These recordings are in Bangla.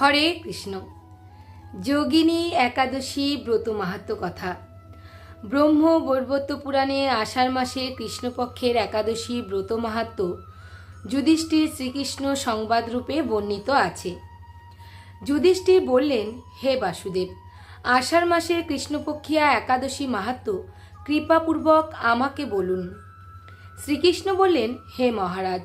হরে কৃষ্ণ। যোগিনী একাদশী ব্রত মাহাত্ম কথা। ব্রহ্ম বৈবর্ত পুরাণে আষাঢ় মাসে কৃষ্ণপক্ষের একাদশী ব্রত মাহাত্ম যুধিষ্ঠির শ্রীকৃষ্ণ সংবাদরূপে বর্ণিত আছে। যুধিষ্ঠির বললেন, হে বাসুদেব, আষাঢ় মাসের কৃষ্ণপক্ষিয়া একাদশী মাহাত্ম কৃপাপূর্বক আমাকে বলুন। শ্রীকৃষ্ণ বললেন, হে মহারাজ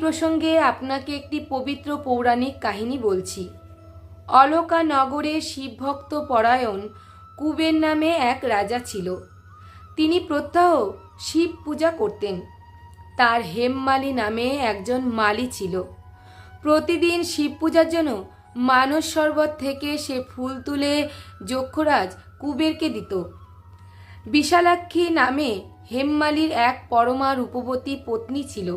প্রসঙ্গে আপনাকে একটি পবিত্র পৌরাণিক কাহিনী বলছি। অলকা নগরে শিবভক্ত পরায়ণ কুবের নামে এক রাজা ছিল। তিনি প্রত্যহ শিব পূজা করতেন। তার হেমমালি নামে একজন মালি ছিল। প্রতিদিন শিব পূজার জন্য মানস শরবত থেকে সে ফুল তুলে যক্ষরাজ কুবেরকে দিত। বিশালাক্ষী নামে হেমমালির এক পরমা রূপবতী পত্নী ছিল।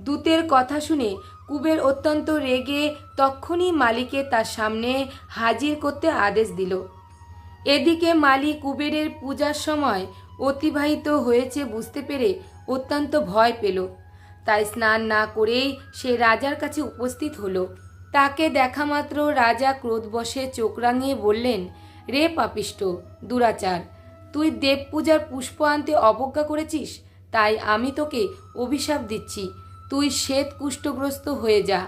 দূতের কথা শুনে কুবের অত্যন্ত রেগে তক্ষুনি মালিকে তার সামনে হাজির করতে আদেশ দিল। এদিকে মালি কুবেরের পূজার সময় অতিবাহিত হয়েছে বুঝতে পেরে অত্যন্ত ভয় পেল। তাই স্নান না করেই সে রাজার কাছে উপস্থিত হলো। তাকে দেখা মাত্র রাজা ক্রোধবশে চোখ রাঙিয়ে বললেন, রে পাপিষ্ট, দুরাচার, তুই দেব পূজার পুষ্প আনতে অবজ্ঞা করেছিস? তাই আমি তোকে অভিশাপ দিচ্ছি। তুই শ্বেত কুষ্ঠগ্রস্ত হয়ে যা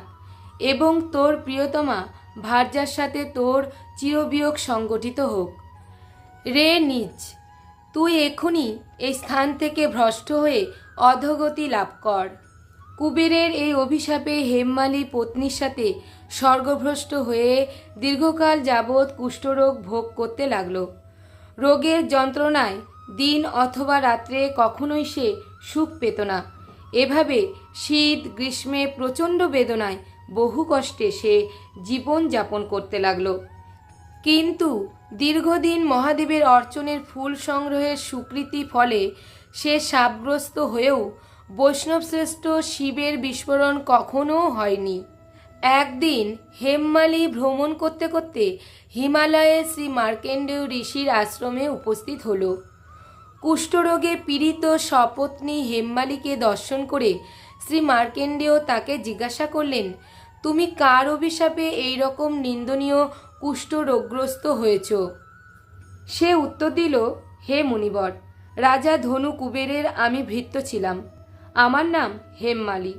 এবং তোর প্রিয়তমা ভার্যার সাথে তোর চিরবিয়োগ সংগঠিত হোক। রে নিজ, তুই এখনই এই স্থান থেকে ভ্রষ্ট হয়ে অধগতি লাভ কর। কুবেরের এই অভিশাপে হেমমালি পত্নীর সাথে স্বর্গভ্রষ্ট হয়ে দীর্ঘকাল যাবৎ কুষ্ঠরোগ ভোগ করতে লাগল। রোগের যন্ত্রণায় দিন অথবা রাত্রে কখনোই সে সুখ পেত না। এভাবে শীত, গ্রীষ্মে প্রচণ্ড বেদনায় বহু কষ্টে সে জীবন যাপন করতে লাগল। কিন্তু দীর্ঘদিন মহাদেবের অর্চনের ফুল সংগ্রহের স্বীকৃতি ফলে সে সাবগ্রস্ত হয়েও বৈষ্ণবশ্রেষ্ঠ শিবের বিস্ফোরণ কখনো হয়নি। একদিন হেমমালি ভ্রমণ করতে করতে হিমালয়ে শ্রী মার্কেন্ডেয় ঋষির আশ্রমে উপস্থিত হল। কুষ্ঠরোগে পীড়িত সপত্নী হেমমালিকে দর্শন করে শ্রী মার্কেন্ডেয় তাকে জিজ্ঞাসা করলেন, তুমি কার অভিশাপে এই রকম নিন্দনীয় কুষ্ঠরোগগ্রস্ত হয়েছ? সে উত্তর দিল, হে মুনিবর, রাজা ধনু কুবেরের আমি ভৃত্য ছিলাম। আমার নাম হেমমালি।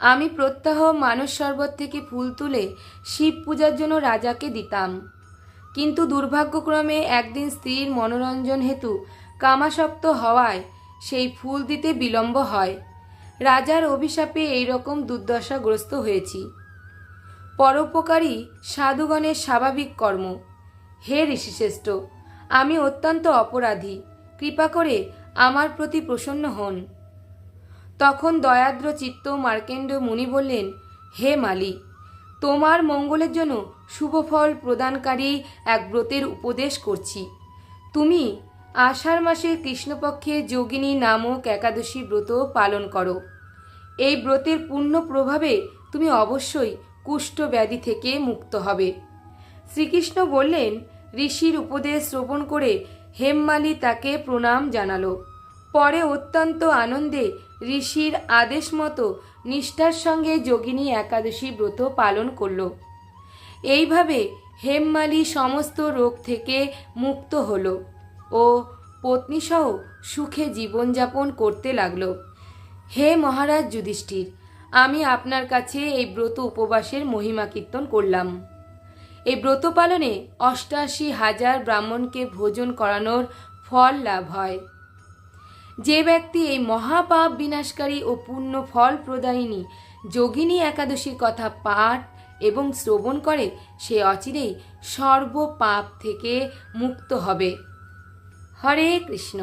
আমি প্রত্যাহ মানস সর্বত থেকে ফুল তুলে শিব পূজার জন্য রাজাকে দিতাম। কিন্তু দুর্ভাগ্যক্রমে একদিন স্ত্রীর মনোরঞ্জন হেতু কামাসক্ত হওয়ায় সেই ফুল দিতে বিলম্ব হয়। রাজার অভিশাপে এই রকম দুর্দশাগ্রস্ত হয়েছি। পরোপকারী সাধুগণের স্বাভাবিক কর্ম। হে ঋষিশ্রেষ্ঠ, আমি অত্যন্ত অপরাধী। কৃপা করে আমার প্রতি প্রসন্ন হন। তখন দয়াদ্র চিত্ত মার্কেন্ড মুনি বললেন, হে মালি তোমার মঙ্গলের জন্য শুভ ফল প্রদানকারী এক ব্রতের উপদেশ করছি। তুমি আষাঢ় মাসে কৃষ্ণপক্ষে যোগিনী নামক একাদশী ব্রত পালন করো। এই ব্রতের পূর্ণ প্রভাবে তুমি অবশ্যই কুষ্ঠ ব্যাধি থেকে মুক্ত হবে। শ্রীকৃষ্ণ বললেন, ঋষির উপদেশ শ্রবণ করে হেমমালি তাকে প্রণাম জানালো। পরে অত্যন্ত আনন্দে ঋষির আদেশ মতো নিষ্ঠার সঙ্গে যোগিনী একাদশী ব্রত পালন করল। এইভাবে হেমমালি সমস্ত রোগ থেকে মুক্ত হল। ও পত্নীসহ সুখে জীবনযাপন করতে লাগল। হে মহারাজ যুধিষ্ঠির, আমি আপনার কাছে এই ব্রত উপবাসের মহিমা কীর্তন করলাম। এই ব্রত পালনে অষ্টাশি হাজার ব্রাহ্মণকে ভোজন করানোর ফল লাভ হয়। যে ব্যক্তি এই মহাপাপ বিনাশকারী ও পূর্ণ ফল প্রদায়িনী যোগিনী একাদশীর কথা পাঠ এবং শ্রবণ করে, সে অচিরেই সর্ব পাপ থেকে মুক্ত হবে। হরে কৃষ্ণ।